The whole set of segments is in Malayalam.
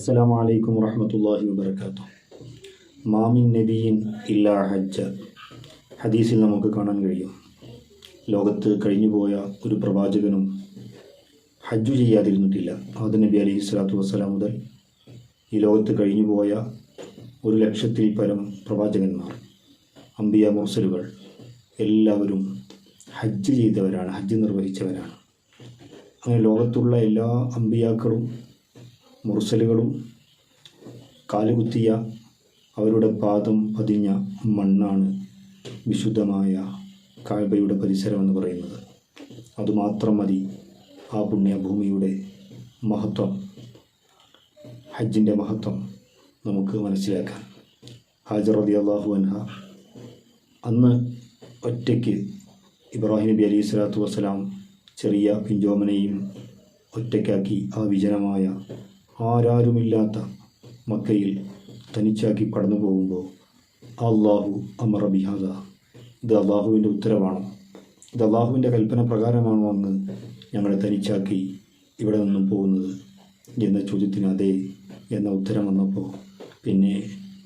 അസ്സലാമു അലൈക്കും വറഹ്മത്തുള്ളാഹി വബറകാതുഹു. മാമിൻ നബീൻ ഇല്ലാ ഹജ്ജ. ഹദീസിൽ നമുക്ക് കാണാൻ കഴിയും. ലോകത്ത് കഴിഞ്ഞുപോയ ഒരു പ്രവാചകനും ഹജ്ജു ചെയ്യാതിരുന്നിട്ടില്ല. ആദ നബി അലൈഹി സ്വലാത്തു വസ്സലാം മുതൽ ഈ ലോകത്ത് കഴിഞ്ഞുപോയ ഒരു ലക്ഷത്തിൽ പരം പ്രവാചകന്മാർ അമ്പിയ മുർസലുകൾ എല്ലാവരും ഹജ്ജ് ചെയ്തവരാണ് ഹജ്ജ് നിർവഹിച്ചവരാണ്. അങ്ങനെ ലോകത്തുള്ള എല്ലാ അമ്പിയാക്കളും മുർസലുകളും കാലുകുത്തിയ അവരുടെ പാദം പതിഞ്ഞ മണ്ണാണ് വിശുദ്ധമായ കാഴ്ബയുടെ പരിസരമെന്ന് പറയുന്നത്. അതുമാത്രം മതി ആ പുണ്യഭൂമിയുടെ മഹത്വം ഹജ്ജിന്റെ മഹത്വം നമുക്ക് മനസ്സിലാക്കാൻ. ഹാജർ റതി അള്ളാഹു അൻഹ അന്ന് ഒറ്റയ്ക്ക് ഇബ്രാഹിം നബി അലൈഹി സ്വലാത്തു വസ്സലാം ചെറിയ പിഞ്ചോമനെയും ഒറ്റയ്ക്കാക്കി ആ വിജനമായ ആരാരുമില്ലാത്ത മക്കയിൽ തനിച്ചാക്കി കടന്നു പോകുമ്പോൾ അള്ളാഹു അമർ ബിഹാദ. ഇത് അള്ളാഹുവിന്റെ ഉത്തരവാണ്. ഇത് അള്ളാഹുവിന്റെ കൽപ്പന പ്രകാരമാണോ അന്ന് ഞങ്ങളെ തനിച്ചാക്കി ഇവിടെ നിന്നും പോകുന്നത് എന്ന ചോദ്യത്തിന് അതെ എന്ന ഉത്തരം വന്നപ്പോൾ പിന്നെ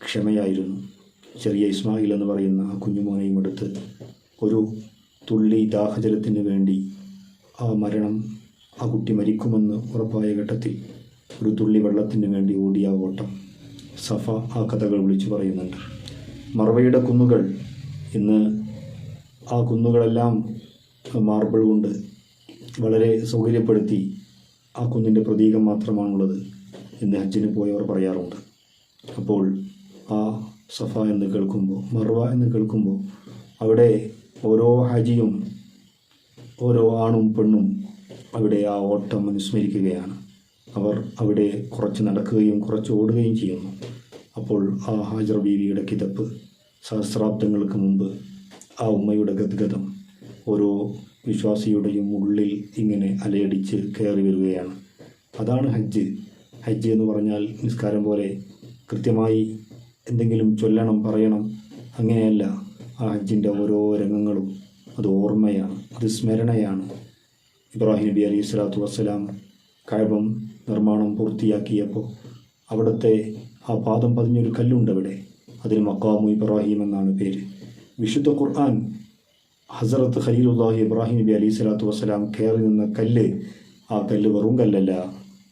ക്ഷമയായിരുന്നു. ചെറിയ ഇസ്മായിൽ എന്ന് പറയുന്ന ആ കുഞ്ഞുമോനെയും എടുത്ത് ഒരു തുള്ളി ദാഹജലത്തിന് വേണ്ടി ആ മരണം ആ കുട്ടി മരിക്കുമെന്ന് ഉറപ്പായ ഘട്ടത്തിൽ ഒരു തുള്ളി വെള്ളത്തിന് വേണ്ടി ഓടിയ ഓട്ടം സഫ ആ കഥകൾ വിളിച്ചു പറയുന്നുണ്ട്. മറവയുടെ കുന്നുകൾ. ഇന്ന് ആ കുന്നുകളെല്ലാം മാർബിൾ കൊണ്ട് വളരെ സൗകര്യപ്പെടുത്തി ആ കുന്നിന്റെ പ്രതീകം മാത്രമാണുള്ളത് എന്ന് ഹജ്ജിന് പോയവർ പറയാറുണ്ട്. അപ്പോൾ ആ സഫ എന്ന് കേൾക്കുമ്പോൾ മർവ എന്ന് കേൾക്കുമ്പോൾ അവിടെ ഓരോ ഹജിയും ഓരോ ആണും പെണ്ണും അവിടെ ആ ഓട്ടം അനുസ്മരിക്കുകയാണ്. അവർ അവിടെ കുറച്ച് നടക്കുകയും കുറച്ച് ഓടുകയും ചെയ്യുന്നു. അപ്പോൾ ആ ഹാജർ ബീവിയുടെ കിതപ്പ് സഹസ്രാബ്ദങ്ങൾക്ക് മുമ്പ് ആ ഉമ്മയുടെ ഗദ്ഗതം ഓരോ വിശ്വാസിയുടെയും ഉള്ളിൽ ഇങ്ങനെ അലയടിച്ച് കയറി വരികയാണ്. അതാണ് ഹജ്ജ്. ഹജ്ജ് എന്ന് പറഞ്ഞാൽ നിസ്കാരം പോലെ കൃത്യമായി എന്തെങ്കിലും ചൊല്ലണം പറയണം അങ്ങനെയല്ല. ആ ഹജ്ജിന്റെ ഓരോ രംഗങ്ങളും അത് ഓർമ്മയാണ് അത് സ്മരണയാണ്. ഇബ്രാഹിം നബി അലൈഹി സ്വലാത്തു വസ്സലാം കഴബം നിർമ്മാണം പൂർത്തിയാക്കിയപ്പോൾ അവിടുത്തെ ആ പാദം പതിഞ്ഞൊരു കല്ലുണ്ട് അവിടെ. അതിന് മക്കാമു ഇബ്രാഹിം എന്നാണ് പേര്. വിശുദ്ധ ഖുർആൻ ഹസറത്ത് ഖലീലുല്ലാഹി ഇബ്രാഹിം നബി അലി സ്വലാത്തു വസ്സലാം കയറി നിന്ന കല്ല് ആ കല്ല് വെറും കല്ലല്ല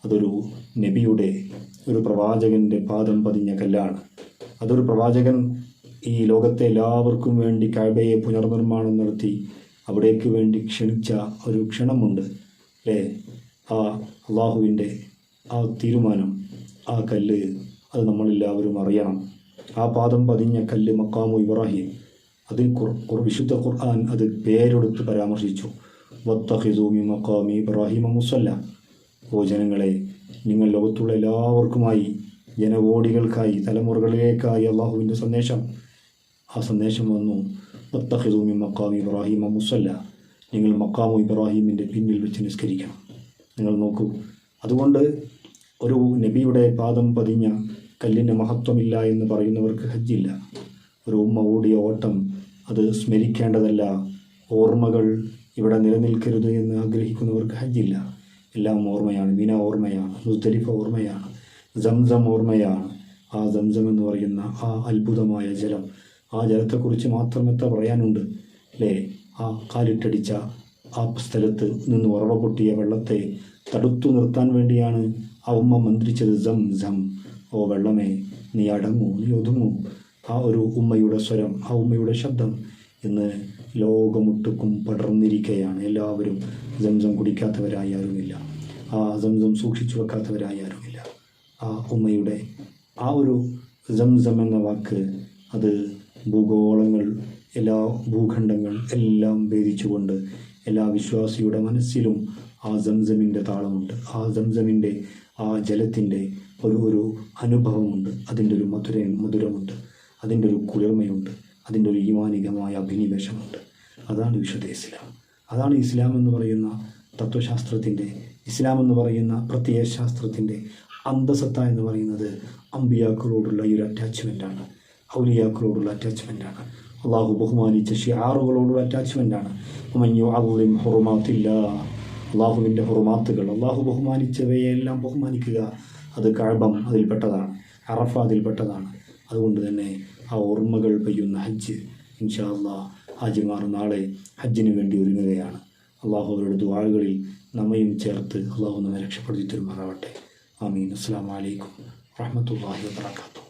അതൊരു നബിയുടെ ഒരു പ്രവാചകന്റെ പാദം പതിഞ്ഞ കല്ലാണ്. അതൊരു പ്രവാചകൻ ഈ ലോകത്തെ എല്ലാവർക്കും വേണ്ടി കഴബയെ പുനർനിർമ്മാണം നടത്തി അവിടേക്ക് വേണ്ടി ക്ഷണിച്ച ഒരു ക്ഷണമുണ്ട്. അല്ലേ? ആ അള്ളാഹുവിന്റെ ആ തീരുമാനം ആ കല്ല് അത് നമ്മളെല്ലാവരും അറിയണം. ആ പാദം പതിഞ്ഞ കല്ല് മക്കാമു ഇബ്രാഹിം. അതിൽ വിശുദ്ധ ഖുർആൻ അത് പേരെടുത്ത് പരാമർശിച്ചു. വത്തഹിസൂമി മക്കാമി ഇബ്രാഹിമ മുസല്ല. ഓ ജനങ്ങളെ നിങ്ങൾ ലോകത്തുള്ള എല്ലാവർക്കുമായി ജനകോടികൾക്കായി തലമുറകളിലേക്കായി അള്ളാഹുവിന്റെ സന്ദേശം. ആ സന്ദേശം വന്നു. വത്തഹിസൂമി മക്കാമി ഇബ്രാഹിമ മുസല്ല. നിങ്ങൾ മക്കാമു ഇബ്രാഹിമിന്റെ പിന്നിൽ വെച്ച് നിസ്കരിക്കണം. നിങ്ങൾ നോക്കൂ. അതുകൊണ്ട് ഒരു നബിയുടെ പാദം പതിഞ്ഞ കല്ലിന് മഹത്വമില്ല എന്ന് പറയുന്നവർക്ക് ഹജ്ജില്ല. ഒരു ഉമ്മ ഓടിയ ഓട്ടം അത് സ്മരിക്കേണ്ടതല്ല. ഓർമ്മകൾ ഇവിടെ നിലനിൽക്കരുത് എന്ന് ആഗ്രഹിക്കുന്നവർക്ക് ഹജ്ജില്ല. എല്ലാം ഓർമ്മയാണ്. വിന ഓർമ്മയാണ്. മുസ്ദലിഫ ഓർമ്മയാണ്. സംസം ഓർമ്മയാണ്. ആ സംസം എന്ന് പറയുന്ന ആ അത്ഭുതമായ ജലം. ആ ജലത്തെക്കുറിച്ച് മാത്രം എത്ര പറയാനുണ്ട്? അല്ലേ ആ കാലിട്ടടിച്ച ആ സ്ഥലത്ത് നിന്ന് ഉറവ പൊട്ടിയ വെള്ളത്തെ തടുത്തു നിർത്താൻ വേണ്ടിയാണ് ആ ഉമ്മ മന്ത്രിച്ചത് ജം ജം ഓ വെള്ളമേ നീ അടങ്ങൂ നീ ഒതുങ്ങൂ. ആ ഒരു ഉമ്മയുടെ സ്വരം ആ ഉമ്മയുടെ ശബ്ദം ഇന്ന് ലോകമുട്ടുക്കും പടർന്നിരിക്കുകയാണ് എല്ലാവരും ജംസം കുടിക്കാത്തവരായി ആരുമില്ല ആ ജംസം സൂക്ഷിച്ചു വെക്കാത്തവരായി ആരുമില്ല ആ ഉമ്മയുടെ ആ ഒരു ജംസം എന്ന വാക്ക് അത് ഭൂഗോളങ്ങൾ എല്ലാ ഭൂഖണ്ഡങ്ങൾ എല്ലാം ഭേദിച്ചുകൊണ്ട് എല്ലാ വിശ്വാസിയുടെ മനസ്സിലും ആ സംസമിന്റെ താളമുണ്ട്. ആ സംസമിന്റെ ആ ജലത്തിന്റെ ഒരു ഒരു അനുഭവമുണ്ട്. അതിന്റെ ഒരു മധുര മധുരമുണ്ട്. അതിന്റെ ഒരു കുളിർമയുണ്ട്. അതിന്റെ ഒരു ഈമാനികമായ അഭിനിവേശമുണ്ട്. അതാണ് വിശുദ്ധ ഇസ്ലാം. അതാണ് ഇസ്ലാം എന്ന് പറയുന്ന തത്വശാസ്ത്രത്തിന്റെ ഇസ്ലാം എന്ന് പറയുന്ന പ്രത്യയശാസ്ത്രത്തിന്റെ അന്തസത്ത എന്ന് പറയുന്നത് അമ്പിയാക്കളോടുള്ള ഈ ഒരു അറ്റാച്ച്മെന്റാണ് ഔലിയാക്കളോടുള്ള അറ്റാച്ച്മെന്റാണ് അള്ളാഹു ബഹുമാനിച്ച ഷിയാറുകളോടുള്ള അറ്റാച്ച്മെന്റാണ് ഹുറുമാത്തില്ല. അള്ളാഹുവിന്റെ ഹുറുമാത്തുകൾ. അള്ളാഹു ബഹുമാനിച്ചവയെല്ലാം ബഹുമാനിക്കുക. അത് കഴബം അതിൽപ്പെട്ടതാണ്. അറഫ അതിൽപ്പെട്ടതാണ്. അതുകൊണ്ട് തന്നെ ആ ഓർമ്മകൾ പെയ്യുന്ന ഹജ്ജ് ഇൻഷാ അള്ളാഹ് ഹാജിമാർ നാളെ ഹജ്ജിന് വേണ്ടി ഒരുങ്ങുകയാണ്. അള്ളാഹു അവരുടെ ദുആകളിൽ നമ്മയും ചേർത്ത് അള്ളാഹു നമ്മെ രക്ഷപ്പെടുത്തി തരുമാറാവട്ടെ. ആമീൻ. അസ്സാം വലൈക്കും വാഹമത്തല്ലാഹി വാത്തു